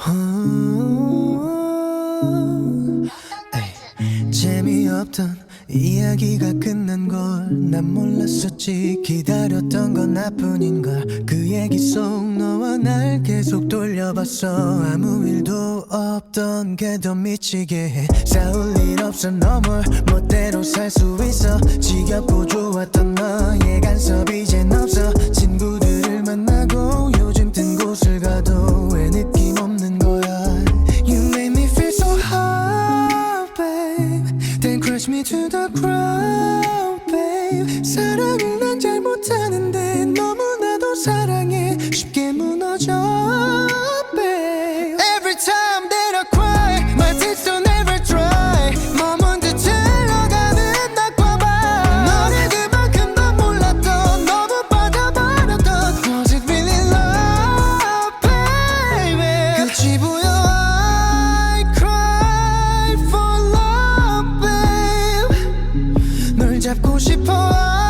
아, 아, 아. 재미없던 이야기가 끝난 걸 난 몰랐었지. 기다렸던 건 나뿐인가 그 얘기 속 너와 날 계속 돌려봤어. 아무 일도 없던 게 더 미치게 해. 싸울 일 없어. 너물 멋대로 살 수 있어. 지겹고 좋았던 너의 간섭 이젠 없어. Crush me to the ground babe 사랑을 난잘 못하는데 너무나도 사랑해 쉽게 무너져 잡고 싶어.